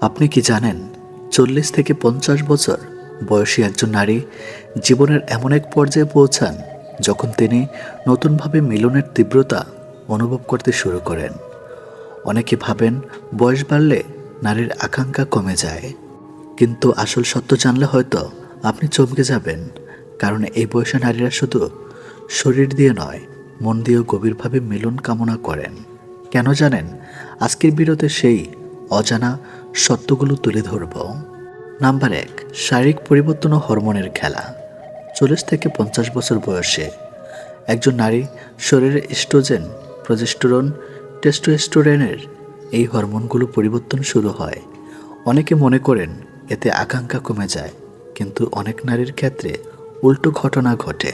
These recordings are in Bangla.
আপনি কি জানেন, চল্লিশ থেকে পঞ্চাশ বছর বয়সী একজন নারী জীবনের এমন এক পর্যায়ে পৌঁছান যখন তিনি নতুনভাবে মিলনের তীব্রতা অনুভব করতে শুরু করেন। অনেকে ভাবেন, বয়স বাড়লে নারীর আকাঙ্ক্ষা কমে যায়। কিন্তু আসল সত্য জানলে হয়তো আপনি চমকে যাবেন, কারণ এই বয়সে নারীরা শুধু শরীর দিয়ে নয়, মন দিয়েও গভীরভাবে মিলন কামনা করেন। কেন জানেন, আজকের বিরতে সেই অজানা সত্যগুলো তুলে ধরব। নাম্বার এক, শারীরিক পরিবর্তন ও হরমোনের খেলা। চল্লিশ থেকে পঞ্চাশ বছর বয়সে একজন নারী শরীরে ইস্ট্রোজেন প্রজেস্টোরন টেস্টোস্টোরেনের এই হরমোনগুলো পরিবর্তন শুরু হয়। অনেকে মনে করেন এতে আকাঙ্ক্ষা কমে যায়, কিন্তু অনেক নারীর ক্ষেত্রে উল্টো ঘটনা ঘটে।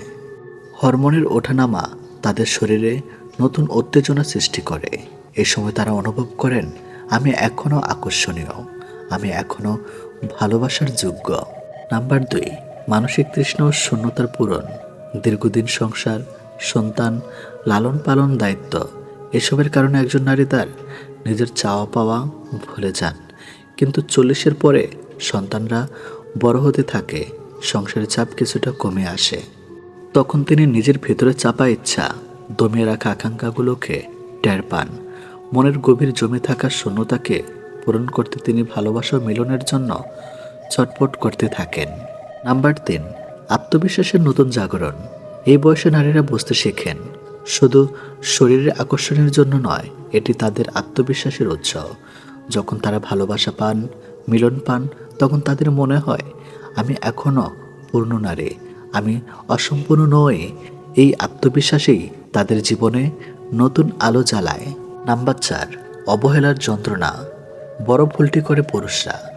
হরমোনের ওঠানামা তাদের শরীরে নতুন উত্তেজনা সৃষ্টি করে। এই সময় তারা অনুভব করেন আমি এখনও আকর্ষণীয়। আমি এখনও ভালোবাসার যোগ্য। নাম্বার দুই, মানসিক তৃষ্ণা শূন্যতার পূরণ। দীর্ঘদিন সংসার, সন্তান লালন পালন দায়িত্ব, এসবের কারণে একজন নারী তার নিজের চাওয়া পাওয়া ভুলে যান। কিন্তু চল্লিশের পরে সন্তানরা বড় হতে থাকে, সংসারের চাপ কিছুটা কমে আসে। তখন তিনি নিজের ভেতরে চাপা ইচ্ছা দমিয়ে রাখা আকাঙ্ক্ষাগুলোকে টের পান। মনের গভীর জমে থাকা শূন্যতাকে পূরণ করতে তিনি ভালোবাসা মিলনের জন্য ছটপট করতে থাকেন। নাম্বার তিন, আত্মবিশ্বাসের নতুন জাগরণ। এই বয়সে নারীরা বুঝতে শেখেন, শুধু শরীরের আকর্ষণের জন্য নয়, এটি তাদের আত্মবিশ্বাসের উৎস। যখন তারা ভালোবাসা পান, মিলন পান, তখন তাদের মনে হয়, আমি এখনও পূর্ণ নারী, আমি অসম্পূর্ণ নই। এই আত্মবিশ্বাসেই তাদের জীবনে নতুন আলো জ্বালায়। নাম্বার চার, অবহেলার যন্ত্রণা। বড় ভুলটি করে পুরুষরা।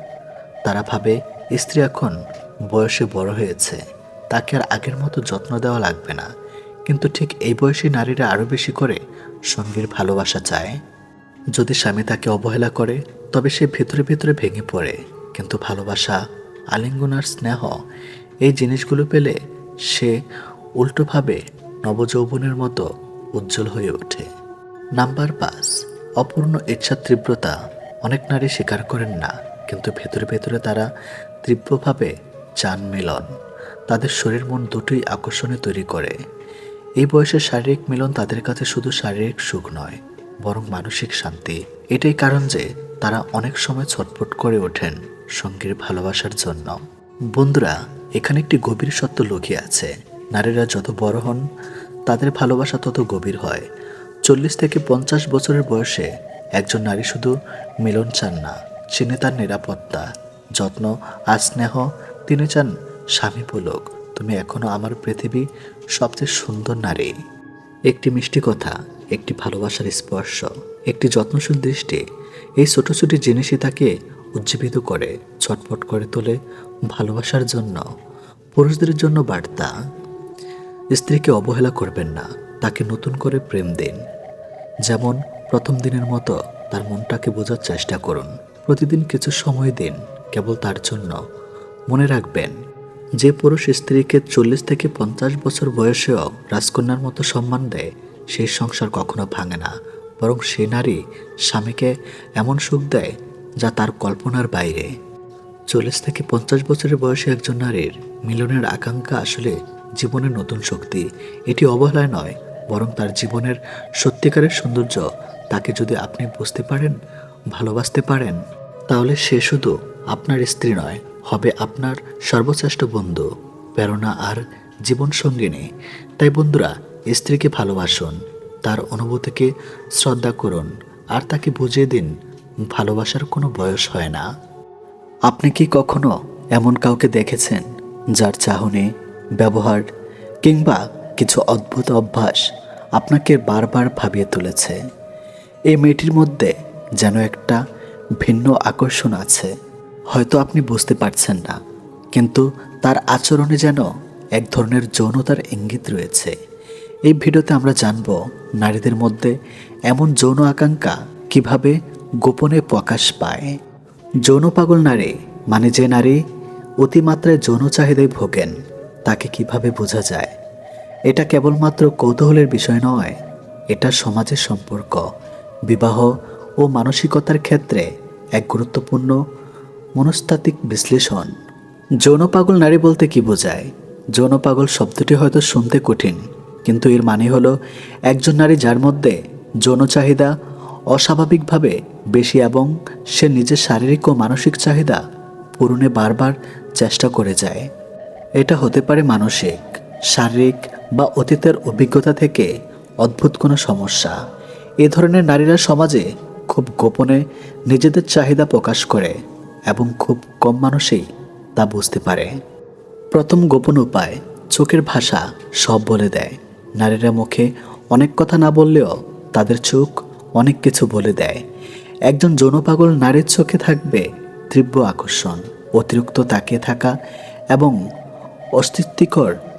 তারা ভাবে, স্ত্রী এখন বয়সে বড় হয়েছে, তাকে আর আগের মতো যত্ন দেওয়া লাগবে না। কিন্তু ঠিক এই বয়সী নারীরা আরও বেশি করে সঙ্গীর ভালোবাসা চায়। যদি স্বামী তাকে অবহেলা করে, তবে সে ভেতরে ভেতরে ভেঙে পড়ে। কিন্তু ভালোবাসা, আলিঙ্গন আর স্নেহ, এই জিনিসগুলো পেলে সে উল্টোভাবে নবযৌবনের মতো উজ্জ্বল হয়ে ওঠে। নাম্বার পাঁচ, অপূর্ণ ইচ্ছার তীব্রতা। অনেক নারী স্বীকার করেন না, কিন্তু ভেতরে ভেতরে তারা তীব্রভাবে চান মিলন। তাদের শরীর মন দুটোই আকর্ষণে তৈরি করে। এই বয়সে শারীরিক মিলন তাদের কাছে শুধু শারীরিক সুখ নয়, বরং মানসিক শান্তি। এটাই কারণ যে তারা অনেক সময় ছটফট করে ওঠেন সঙ্গীর ভালোবাসার জন্য। বন্ধুরা, এখানে একটি গভীর সত্য লুকিয়ে আছে। নারীরা যত বড় হন, তাদের ভালোবাসা তত গভীর হয়। চল্লিশ থেকে পঞ্চাশ বছরের বয়সে একজন নারী শুধু মিলন চান না, চিনে তার নিরাপত্তা, যত্ন আর স্নেহ। তিনি চান, স্বামী বলুক তুমি এখনও আমার পৃথিবী সবচেয়ে সুন্দর নারী। একটি মিষ্টি কথা, একটি ভালোবাসার স্পর্শ, একটি যত্নশীল দৃষ্টি, এই ছোট ছোট জিনিসই তাকে উজ্জীবিত করে, ছটফট করে তোলে ভালোবাসার জন্য, পুরুষদের জন্য বার্তা। স্ত্রীকে অবহেলা করবেন না, তাকে নতুন করে প্রেম দিন। যেমন প্রথম দিনের মতো তার মনটাকে বোঝার চেষ্টা করুন। প্রতিদিন কিছু সময় দিন, কেবল তার জন্য। মনে রাখবেন, যে পুরুষ স্ত্রীকে চল্লিশ থেকে পঞ্চাশ বছর বয়সেও রাজকন্যার মতো সম্মান দেয় সেই সংসার কখনো ভাঙে না। বরং সে নারী স্বামীকে এমন সুখ দেয়, যা তার কল্পনার বাইরে। চল্লিশ থেকে পঞ্চাশ বছরের বয়সে একজন নারীর মিলনের আকাঙ্ক্ষা আসলে জীবনের নতুন শক্তি। এটি অবহেলায় নয় বরং তার জীবনের সত্যিকারের সৌন্দর্য তাকে যদি আপনি বুঝতে পারেন, ভালোবাসতে পারেন, তাহলে সে শুধু আপনার স্ত্রী নয়, হবে আপনার সর্বশ্রেষ্ঠ বন্ধু। প্রেরণা আর জীবন সঙ্গিনী। তাই বন্ধুরা, স্ত্রীকে ভালোবাসুন, তার অনুভূতিকে শ্রদ্ধা করুন, আর তাকে বুঝিয়ে দিন, ভালোবাসার কোনো বয়স হয় না। আপনি কি কখনো এমন কাউকে দেখেছেন, যার চাহনি, ব্যবহার কিংবা কিছু অদ্ভুত অভ্যাস আপনাকে বারবার ভাবিয়ে তুলেছে। এই মেয়েটির মধ্যে যেন একটা ভিন্ন আকর্ষণ আছে। হয়তো আপনি বুঝতে পারছেন না, কিন্তু তার আচরণে যেন এক ধরনের যৌনতার ইঙ্গিত রয়েছে। এই ভিডিওতে আমরা জানব নারীদের মধ্যে এমন যৌন আকাঙ্ক্ষা কীভাবে গোপনে প্রকাশ পায়। যৌন পাগল নারী মানে যে নারী অতিমাত্রায় যৌন চাহিদায় ভোগেন, তাকে কীভাবে বোঝা যায়? এটা কেবলমাত্র কৌতূহলের বিষয় নয়, এটা সমাজের সম্পর্ক, বিবাহ ও মানসিকতার ক্ষেত্রে এক গুরুত্বপূর্ণ মনস্তাত্ত্বিক বিশ্লেষণ। যৌন পাগল নারী বলতে কি বোঝায়? যৌন পাগল শব্দটি হয়তো শুনতে কঠিন, কিন্তু এর মানে হলো একজন নারী যার মধ্যে যৌন চাহিদা অস্বাভাবিকভাবে বেশি এবং সে নিজের শারীরিক ও মানসিক চাহিদা পূরণে বারবার চেষ্টা করে যায়। এটা হতে পারে মানসিক, শারীরিক বা অতীতের অভিজ্ঞতা থেকে অদ্ভুত কোনো সমস্যা। এ ধরনের নারীরা সমাজে খুব গোপনে নিজেদের চাহিদা প্রকাশ করে এবং খুব কম মানুষই তা বুঝতে পারে। প্রথম গোপন উপায়, চোখের ভাষা সব বলে দেয়। নারীরা মুখে অনেক কথা না বললেও তাদের চোখ অনেক কিছু বলে দেয়। একজন যৌনপাগল নারীর চোখে থাকবে তীব্র আকর্ষণ, অতিরিক্ত তাকিয়ে থাকা এবং অস্তিত্বিকর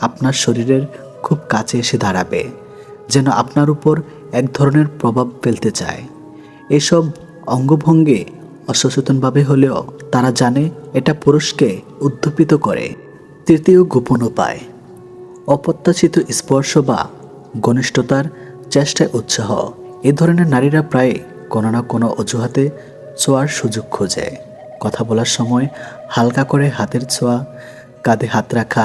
আপনার শরীরের খুব কাছে এসে দাঁড়াবে, যেন আপনার উপর এক ধরনের প্রভাব ফেলতে চায়। এসব অঙ্গভঙ্গে অসচেতনভাবে হলেও তারা জানে এটা পুরুষকে উদ্দীপিত করে। তৃতীয় গোপন উপায়, অপ্রত্যাশিত স্পর্শ বা ঘনিষ্ঠতার চেষ্টায় উৎসাহ। এ ধরনের নারীরা প্রায় কোনো না কোনো অজুহাতে ছোঁয়ার সুযোগ খোঁজে। কথা বলার সময় হালকা করে হাতের ছোঁয়া, কাঁধে হাত রাখা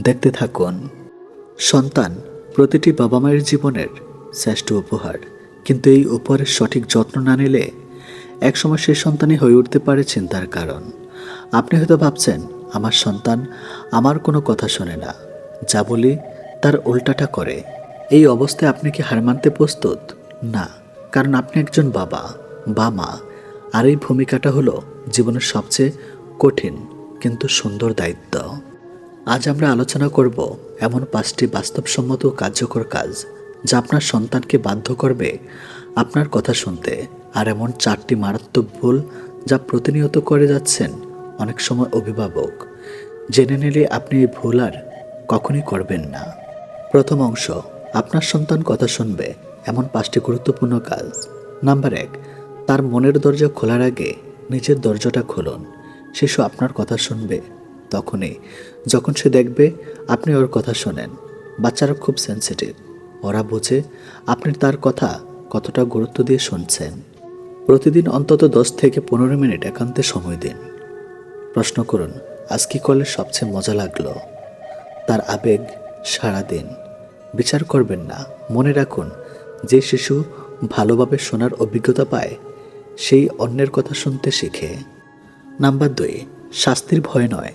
দেখতে থাকুন। সন্তান প্রতিটি বাবা মায়ের জীবনের শ্রেষ্ঠ উপহার। কিন্তু এই উপহারের সঠিক যত্ন না নিলে একসময় সেই সন্তানই হয়ে উঠতে পারে চিন্তার কারণ। আপনি হয়তো ভাবছেন, আমার সন্তান আমার কোনো কথা শোনে না। যা বলি তার উল্টাটা করে। এই অবস্থায় আপনি কি হার মানতে প্রস্তুত? না, কারণ আপনি একজন বাবা, বা মা। আর এই ভূমিকাটা হলো জীবনের সবচেয়ে কঠিন কিন্তু সুন্দর দায়িত্ব। আজ আমরা আলোচনা করব এমন পাঁচটি বাস্তবসম্মত কার্যকর কাজ যা আপনার সন্তানকে বাধ্য করবে আপনার কথা শুনতে। আর এমন চারটি মারাত্মক ভুল যা প্রতিনিয়ত করে যাচ্ছেন অনেক সময় অভিভাবক। জেনে নিলে আপনি এই ভুল আর কখনই করবেন না। প্রথম অংশ, আপনার সন্তান কথা শুনবে এমন পাঁচটি গুরুত্বপূর্ণ কাজ। নাম্বার এক, তার মনের দরজা খোলার আগে নিজের দরজাটা খুলুন। শিশু আপনার কথা শুনবে তখনই, যখন সে দেখবে আপনি ওর কথা শোনেন। বাচ্চারা খুব সেন্সিটিভ ওরা বোঝে আপনি তার কথা কতটা গুরুত্ব দিয়ে শুনছেন। প্রতিদিন অন্তত দশ থেকে পনেরো মিনিট একান্তে সময় দিন। প্রশ্ন করুন, আজ কি করলে সবচেয়ে মজা লাগল? তার আবেগ সারা দিন। বিচার করবেন না। মনে রাখুন, যে শিশু ভালোভাবে শোনার অভিজ্ঞতা পায়, সেই অন্যের কথা শুনতে শেখে। নাম্বার দুই, শাস্তির ভয় নয়।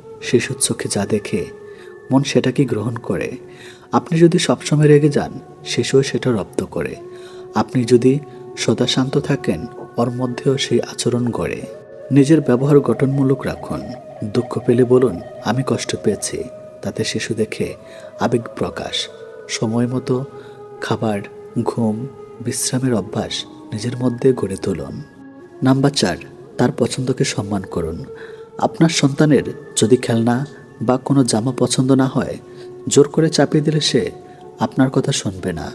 শিশুর চোখে যা দেখে মন সেটাকে গ্রহণ করে। আপনি যদি সবসময় রেগে যান শিশুও সেটা রপ্ত করে। আপনি যদি সদা শান্ত থাকেন, ওর মধ্যেও সেই আচরণ গড়ে। নিজের ব্যবহার গঠনমূলক রাখুন। দুঃখ পেলে বলুন, আমি কষ্ট পেয়েছি। তাতে শিশু দেখে আবেগ প্রকাশ। সময় মতো খাবার, ঘুম, বিশ্রামের অভ্যাস নিজের মধ্যে গড়ে তুলুন। নাম্বার চার, তার পছন্দকে সম্মান করুন। আপনার সন্তানের যদি খেলনা বা কোনো জামা পছন্দ না হয়, জোর করে চাপিয়ে দিলে সে আপনার কথা শুনবে না।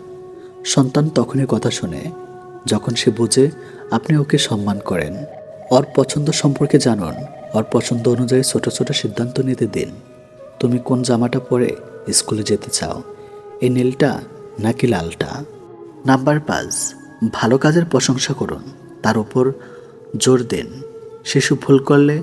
সন্তান তখনই কথা শোনে, যখন সে বুঝে আপনি ওকে সম্মান করেন। ওর পছন্দ সম্পর্কে জানুন। ওর পছন্দ অনুযায়ী ছোট ছোট সিদ্ধান্ত নিতে দিন। তুমি কোন জামাটা পরে স্কুলে যেতে চাও? এই নীলটা নাকি লালটা? নাম্বার পাঁচ, ভালো কাজের প্রশংসা করুন। তার উপর জোর দিন। শিশু ভুল করলে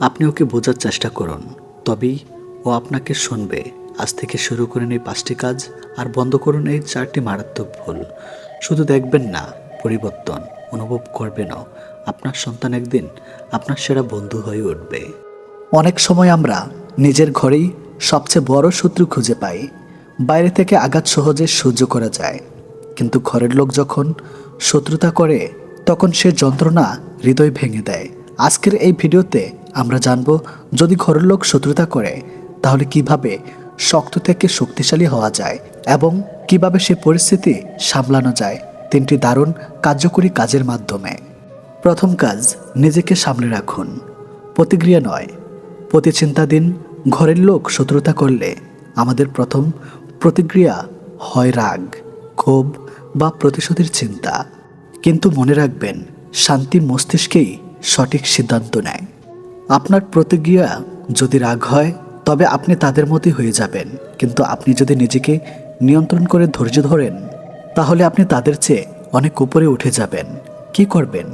আপনি ওকে বোঝার চেষ্টা করুন। তবেই ও আপনাকে শুনবে। আজ থেকে শুরু করেন এই পাঁচটি কাজ আর বন্ধ করুন এই চারটি মারাত্মক ভুল। শুধু দেখবেন না, পরিবর্তন অনুভব করবেনও। আপনার সন্তান একদিন আপনার সেরা বন্ধু হয়ে উঠবে। অনেক সময় আমরা নিজের ঘরেই সবচেয়ে বড় শত্রু খুঁজে পাই। বাইরে থেকে আঘাত সহজে সহ্য করা যায়। কিন্তু ঘরের লোক যখন শত্রুতা করে, তখন সে যন্ত্রণা হৃদয় ভেঙে দেয়। আজকের এই ভিডিওতে আমরা জানব, যদি ঘরের লোক শত্রুতা করে, তাহলে কীভাবে শক্ত থেকে শক্তিশালী হওয়া যায় এবং কীভাবে সে পরিস্থিতি সামলানো যায়? তিনটি দারুণ কার্যকরী কাজের মাধ্যমে। প্রথম কাজ, নিজেকে সামলে রাখুন। প্রতিক্রিয়া নয়। প্রতি চিন্তা দিন, ঘরের লোক শত্রুতা করলে আমাদের প্রথম প্রতিক্রিয়া হয় রাগ, ক্ষোভ বা প্রতিশোধের চিন্তা। কিন্তু মনে রাখবেন, শান্তি মস্তিষ্কেই সঠিক সিদ্ধান্ত নেয়। আপনার প্রতিক্রিয়া যদি রাগ হয়, তবে আপনি তাদের মতোই হয়ে যাবেন। কিন্তু আপনি যদি নিজেকে নিয়ন্ত্রণ করে ধৈর্য ধরেন, তাহলে আপনি তাদের চেয়ে অনেক উপরে উঠে যাবেন। কি করবেন?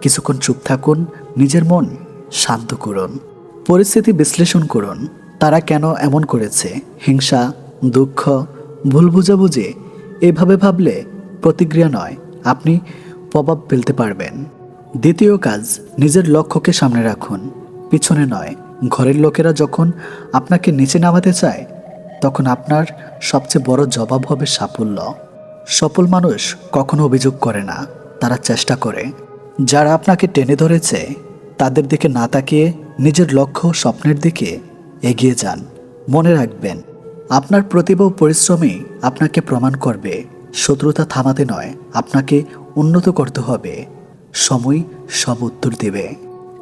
কিছুক্ষণ চুপ থাকুন, নিজের মন শান্ত করুন। পরিস্থিতি বিশ্লেষণ করুন, তারা কেন এমন করেছে? হিংসা, দুঃখ, ভুল বুঝাবুঝি, এভাবে ভাবলে প্রতিক্রিয়া নয়, আপনি প্রভাব ফেলতে পারবেন। দ্বিতীয় কাজ, নিজের লক্ষ্যকে সামনে রাখুন। পিছনে নয়, ঘরের লোকেরা যখন আপনাকে নিচে নামাতে চায়, তখন আপনার সবচেয়ে বড় জবাব হবে সাফল্য। সফল মানুষ কখনো অভিযোগ করে না, তারা চেষ্টা করে। যারা আপনাকে টেনে ধরেছে, তাদের দিকে না তাকিয়ে নিজের লক্ষ্য স্বপ্নের দিকে এগিয়ে যান। মনে রাখবেন, আপনার প্রতিভা পরিশ্রমই আপনাকে প্রমাণ করবে। শত্রুতা থামাতে নয়, আপনাকে উন্নত করতে হবে। সময় সব উত্তর দেবে।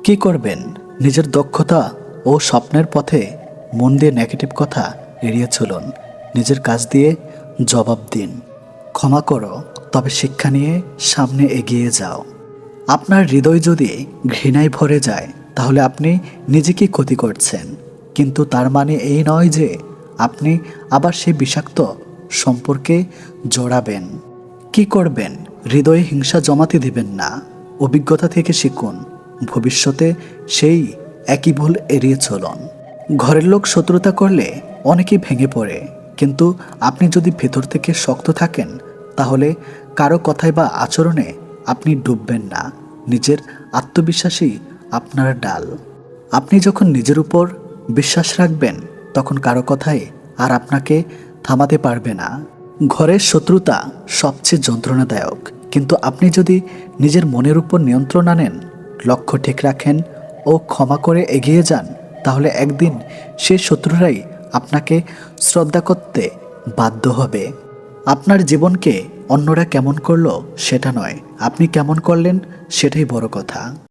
কি করবেন? নিজের দক্ষতা ও স্বপ্নের পথে মন দিয়ে নেগেটিভ কথা এড়িয়ে চলুন। নিজের কাজ দিয়ে জবাব দিন। ক্ষমা করো, তবে শিক্ষা নিয়ে সামনে এগিয়ে যাও। আপনার হৃদয় যদি ঘৃণায় ভরে যায়, তাহলে আপনি নিজেকে ক্ষতি করছেন। কিন্তু তার মানে এই নয় যে আপনি আবার সেই বিষাক্ত সম্পর্কে জড়াবেন। কি করবেন? হৃদয়ে হিংসা জমাতে দিবেন না। অভিজ্ঞতা থেকে শিখুন। ভবিষ্যতে সেই একই ভুল এড়িয়ে চলুন। ঘরের লোক শত্রুতা করলে অনেকেই ভেঙে পড়ে। কিন্তু আপনি যদি ভেতর থেকে শক্ত থাকেন, তাহলে কারও কথায় বা আচরণে আপনি ডুববেন না। নিজের আত্মবিশ্বাসই আপনার ডাল। আপনি যখন নিজের উপর বিশ্বাস রাখবেন, তখন কারও কথায় আর আপনাকে থামাতে পারবে না। ঘরের শত্রুতা সবচেয়ে যন্ত্রণাদায়ক। কিন্তু আপনি যদি নিজের মনের উপর নিয়ন্ত্রণ আনেন, লক্ষ্য ঠিক রাখেন ও ক্ষমা করে এগিয়ে যান, তাহলে একদিন সে শত্রুরাই আপনাকে শ্রদ্ধা করতে বাধ্য হবে। আপনার জীবনকে অন্যরা কেমন করল সেটা নয়, আপনি কেমন করলেন সেটাই বড় কথা।